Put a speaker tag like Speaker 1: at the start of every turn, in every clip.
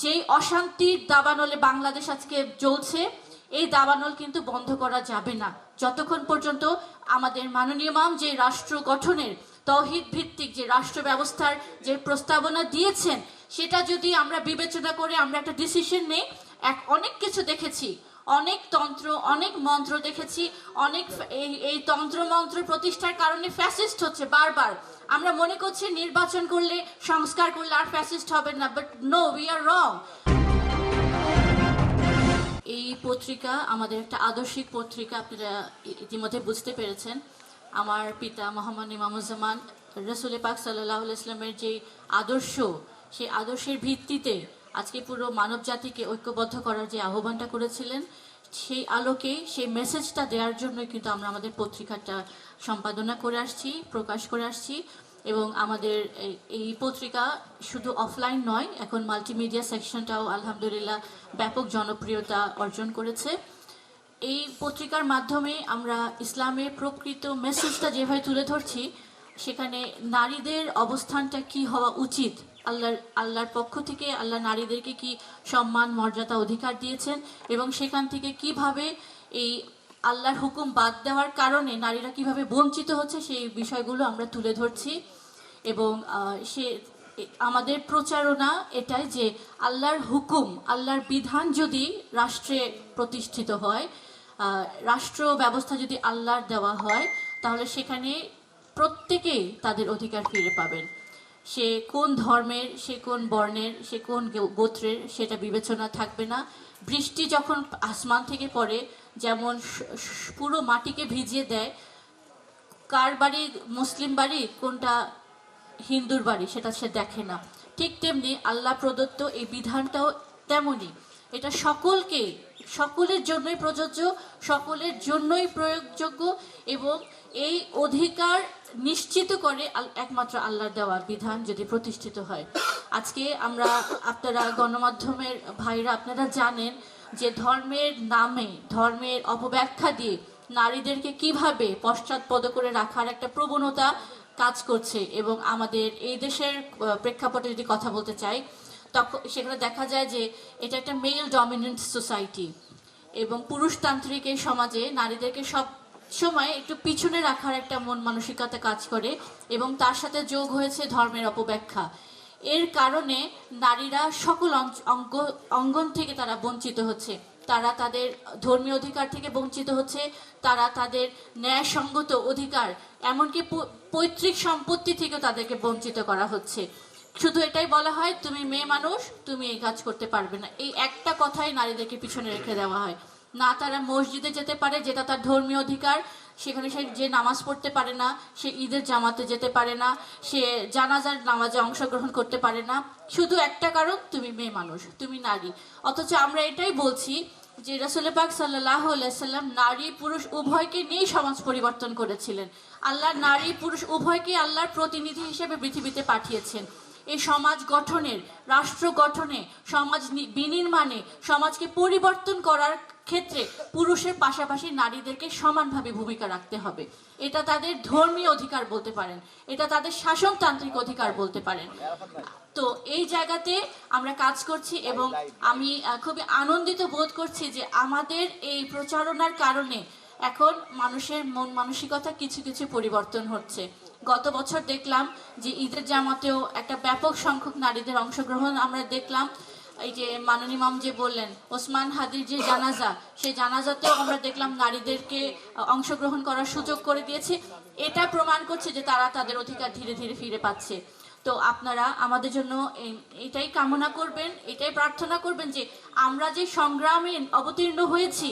Speaker 1: যেই অশান্তির দাবানলে বাংলাদেশ আজকে চলছে এই দাবানল কিন্তু বন্ধ করা যাবে না। যতক্ষণ পর্যন্ত আমাদের মাননীয় মাম যে রাষ্ট্র গঠনের তহিদ ভিত্তিক যে রাষ্ট্র ব্যবস্থার যে প্রস্তাবনা দিয়েছেন, সেটা যদি আমরা বিবেচনা করে আমরা একটা ডিসিশন নেই, এক অনেক কিছু দেখেছি, অনেক তন্ত্র, অনেক মন্ত্র দেখেছি, অনেক এই এই তন্ত্র মন্ত্র প্রতিষ্ঠার কারণে ফ্যাসিস্ট হচ্ছে বারবার। আমরা মনে করছি নির্বাচন করলে, সংস্কার করলে আর ফ্যাসিস্ট হবে না but no we are wrong এই পত্রিকা আমাদের একটা আদর্শিক পত্রিকা, আপনারা ইতিমধ্যে বুঝতে পেরেছেন। আমার পিতা মোহাম্মদ ইমামুজ্জামান, রসুল পাক সাল্লাহ ইসলামের যে আদর্শ, সেই আদর্শের ভিত্তিতে আজকে পুরো মানব জাতিকে ঐক্যবদ্ধ করার যে আহ্বানটা করেছিলেন, সেই আলোকে, সেই মেসেজটা দেওয়ার জন্যই কিন্তু আমরা আমাদের পত্রিকাটা সম্পাদনা করে আসছি, প্রকাশ করে আসছি। এবং আমাদের এই- পত্রিকা শুধু অফলাইন নয়, এখন মাল্টিমিডিয়া সেকশনটাও আলহামদুলিল্লাহ ব্যাপক জনপ্রিয়তা অর্জন করেছে। এই পত্রিকার মাধ্যমে আমরা ইসলামের প্রকৃত মেসেজটা যেভাবে তুলে ধরছি, সেখানে নারীদের অবস্থানটা কি হওয়া উচিত, আল্লাহর আল্লাহর পক্ষ থেকে, আল্লাহ নারীদেরকে কি সম্মান, মর্যাদা, অধিকার দিয়েছেন এবং সেখান থেকে কীভাবে এই আল্লাহর হুকুম বাদ দেওয়ার কারণে নারীরা কীভাবে বঞ্চিত হচ্ছে সেই বিষয়গুলো আমরা তুলে ধরছি। এবং সে আমাদের প্রচারণা এটাই যে আল্লাহর হুকুম, আল্লাহর বিধান যদি রাষ্ট্রে প্রতিষ্ঠিত হয় রাষ্ট্র ব্যবস্থা যদি আল্লাহর দেওয়া হয়, তাহলে সেখানে প্রত্যেকেই তাদের অধিকার ফিরে পাবেন। সে কোন ধর্মের, সে কোন বর্ণের, সে কোন গোত্রের সেটা বিবেচনা থাকবে না। বৃষ্টি যখন আসমান থেকে পড়ে যেমন পুরো মাটিকে ভিজিয়ে দেয়। কার বাড়ি? মুসলিম বাড়ি? কোনটা? হিন্দুর বাড়ি, সেটা সে দেখে না। ঠিক তেমনি আল্লাহ প্রদত্ত এই বিধানটাও তেমনই। এটা সকলকে, সকলের জন্যই প্রযোজ্য, সকলের জন্যই প্রয়োগযোগ্য এবং এই অধিকার নিশ্চিত করে একমাত্র আল্লাহর দেওয়া বিধান যদি প্রতিষ্ঠিত হয়। আজকে আমরা আপনারা গণমাধ্যমের ভাইরা আপনারা জানেন যে ধর্মের নামে, ধর্মের অপব্যাখ্যা দিয়ে নারীদেরকে কীভাবে পশ্চাৎপদ করে রাখার একটা প্রবণতা কাজ করছে এবং আমাদের এই দেশের প্রেক্ষাপটে যদি কথা বলতে চাই তখন সেখানে দেখা যায় যে এটা একটা মেল ডমিনেন্ট সোসাইটি এবং পুরুষতান্ত্রিক এই সমাজে নারীদেরকে সব সময় একটু পিছনে রাখার একটা মন মানসিকতা কাজ করে এবং তার সাথে যোগ হয়েছে ধর্মের অপব্যাখ্যা। এর কারণে নারীরা সকল অঙ্গ, অঙ্গন থেকে তারা বঞ্চিত হচ্ছে। তারা তাদের ধর্মীয় অধিকার থেকে বঞ্চিত হচ্ছে। তারা তাদের ন্যায়সঙ্গত অধিকার, এমনকি পৈতৃক সম্পত্তি থেকেও তাদেরকে বঞ্চিত করা হচ্ছে। শুধু এটাই বলা হয়, তুমি মেয়ে মানুষ, তুমি এই কাজ করতে পারবে না। এই একটা কথাই নারীদেরকে পিছনে রেখে দেওয়া হয়। না তারা মসজিদে যেতে পারে, যেটা তার ধর্মীয় অধিকার সেখানে সে যে নামাজ পড়তে পারে না, সে ঈদের জামাতে যেতে পারে না, সে জানাজার নামাজে অংশগ্রহণ করতে পারে না। শুধু একটা কারণ, তুমি মেয়ে মানুষ, তুমি নারী। অথচ আমরা এটাই বলছি যে রাসুল পাক সাল্লাহ সাল্লাম নারী, পুরুষ উভয়কে নিয়েই সমাজ পরিবর্তন করেছিলেন। আল্লাহ নারী, পুরুষ উভয়কে আল্লাহর প্রতিনিধি হিসেবে পৃথিবীতে পাঠিয়েছেন। এই সমাজ গঠনের, রাষ্ট্র গঠনে, সমাজ বিনির্মাণে, সমাজকে পরিবর্তন করার ক্ষেত্রে পুরুষের পাশাপাশি নারীদেরকে সমানভাবে ভূমিকা রাখতে হবে। এটা তাদের ধর্মীয় অধিকার বলতে পারেন, এটা তাদের শাসনতান্ত্রিক অধিকার বলতে পারেন। তো এই জায়গাতে আমরা কাজ করছি এবং আমি খুবই আনন্দিত বোধ করছি যে আমাদের এই প্রচারণার কারণে এখন মানুষের মন মানসিকতা কিছু কিছু পরিবর্তন হচ্ছে। গত বছর দেখলাম যে ঈদের জামাতেও একটা ব্যাপক সংখ্যক নারীদের অংশগ্রহণ আমরা দেখলাম। এই যে মাননী মাম যে বললেন, ওসমান হাদির যে জানাজা, সেই জানাজাতেও আমরা দেখলাম নারীদেরকে অংশগ্রহণ করার সুযোগ করে দিয়েছে। এটা প্রমাণ করছে যে তারা তাদের অধিকার ধীরে ধীরে ফিরে পাচ্ছে। তো আপনারা আমাদের জন্য এটাই কামনা করবেন, এটাই প্রার্থনা করবেন যে আমরা যে সংগ্রামে অবতীর্ণ হয়েছি,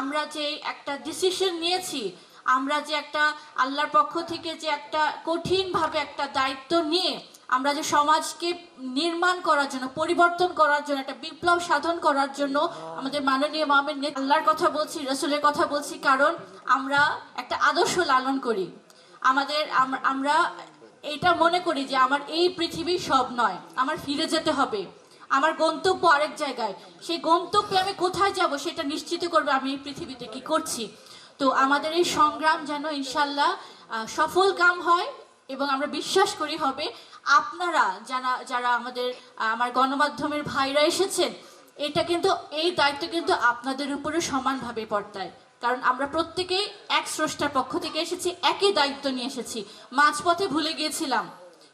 Speaker 1: আমরা যে একটা ডিসিশন নিয়েছি, আমরা যে একটা আল্লাহর পক্ষ থেকে যে একটা কঠিনভাবে একটা দায়িত্ব নিয়ে আমরা যে সমাজকে নির্মাণ করার জন্য, পরিবর্তন করার জন্য, একটা বিপ্লব সাধন করার জন্য আমাদের মাননীয় মামের আল্লাহর কথা বলছি, রসুলের কথা বলছি, কারণ আমরা একটা আদর্শ লালন করি। আমাদের আমরা এটা মনে করি যে আমার এই পৃথিবী সব নয়, আমার ফিরে যেতে হবে। আমার গন্তব্য আরেক জায়গায়। সেই গন্তব্যে আমি কোথায় যাব সেটা নিশ্চিত করবে আমি এই পৃথিবীতে কি করছি। তো আমাদের এই সংগ্রাম যেন ইনশাল্লাহ সফল কাম হয় এবং আমরা বিশ্বাস করি হবে। আপনারা যারা যারা আমাদের, আমার গণমাধ্যমের ভাইরা এসেছেন, এটা কিন্তু, এই দায়িত্ব কিন্তু আপনাদের উপরে সমানভাবে পর্তায় কারণ আমরা প্রত্যেকেই এক স্রষ্টার পক্ষ থেকে এসেছি, একই দায়িত্ব নিয়ে এসেছি। মাঝপথে ভুলে গিয়েছিলাম।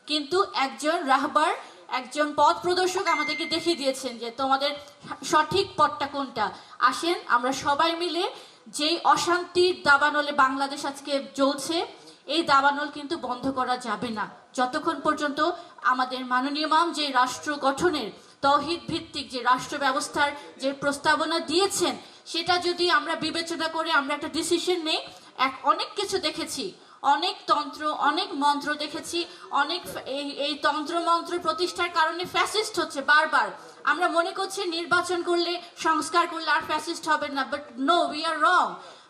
Speaker 1: কিন্তু একজন রাহবার, একজন পথ প্রদর্শক আমাদেরকে দেখিয়ে দিয়েছেন যে তোমাদের সঠিক পথটা কোনটা। আসেন, আমরা সবাই মিলে যেই অশান্তির দাবানলে বাংলাদেশ আজকে চলছে এই দাবানল কিন্তু বন্ধ করা যাবে না। যতক্ষণ পর্যন্ত আমাদের মাননীয় মাম যে রাষ্ট্র গঠনের তহিদ ভিত্তিক যে রাষ্ট্র ব্যবস্থার যে প্রস্তাবনা দিয়েছেন, সেটা যদি আমরা বিবেচনা করে আমরা একটা ডিসিশন নেই, এক অনেক কিছু দেখেছি। অনেক তন্ত্র, অনেক মন্ত্র দেখেছি। অনেক এই এই তন্ত্র মন্ত্র প্রতিষ্ঠার কারণে ফ্যাসিস্ট হচ্ছে বারবার। আমরা মনে করছি নির্বাচন করলে, সংস্কার করলে আর ফ্যাসিস্ট হবে না but no we are wrong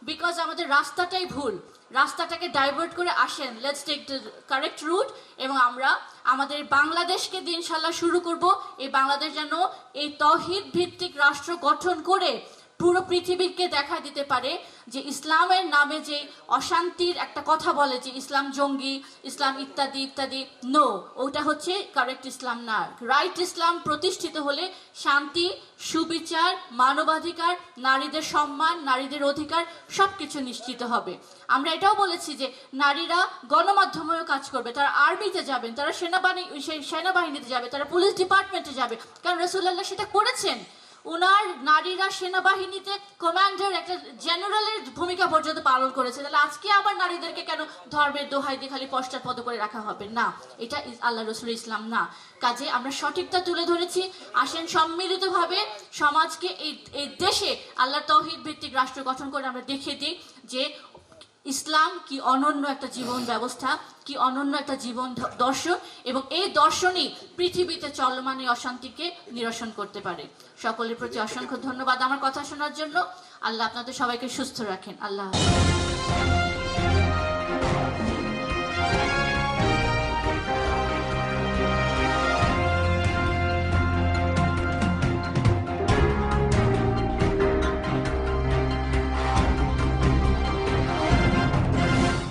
Speaker 1: because আমাদের রাস্তাটাই ভুল। রাস্তাটাকে ডাইভার্ট করে আসেন। Let's take the correct route এবং আমরা আমাদের বাংলাদেশকে দিনশাল্লাহ শুরু করব। এই বাংলাদেশ যেন এই তহিদ ভিত্তিক রাষ্ট্র গঠন করে পুরো পৃথিবীকে দেখা দিতে পারে যে ইসলামের নামে যে অশান্তির একটা কথা বলে যে ইসলাম জঙ্গি, ইসলাম ইত্যাদি ইত্যাদি। নো ওটা হচ্ছে কারেক্ট ইসলাম না। রাইট ইসলাম প্রতিষ্ঠিত হলে শান্তি, সুবিচার, মানবাধিকার, নারীদের সম্মান, নারীদের অধিকার সব কিছু নিশ্চিত হবে। আমরা এটাও বলেছি যে নারীরা গণমাধ্যমেও কাজ করবে। তারা আর্মিতে যাবেন, তারা সেনাবাহিনী সেই সেনাবাহিনীতে যাবে, তারা পুলিশ ডিপার্টমেন্টে যাবে। কারণ রসুল্লাহ সেটা করেছেন। ওনার নারীরা সেনাবাহিনীতে কমান্ডার, একটা জেনারেলের ভূমিকা পর্যন্ত পালন করেছে। তাহলে আজকে আবার নারীদেরকে কেন ধর্মের দোহাই দিয়ে খালি পশ্চাৎপদ করে রাখা হবে? না, এটা আল্লাহ রসুল ইসলাম না। কাজে আমরা সঠিকটা তুলে ধরেছি। আসেন সম্মিলিতভাবে সমাজকে এই এই দেশে আল্লাহ তহিদ ভিত্তিক রাষ্ট্র গঠন করে আমরা দেখে দিই যে ইসলাম কি অনন্য একটা জীবন ব্যবস্থা, কি অনন্য একটা জীবন দর্শন, এবং এই দর্শনই পৃথিবীতে চলমান এই অশান্তিকে নিরসন করতে পারে। সকলের প্রতি অসংখ্য ধন্যবাদ আমার কথা শোনার জন্য। আল্লাহ আপনাদের সবাইকে সুস্থ রাখেন। আল্লাহ।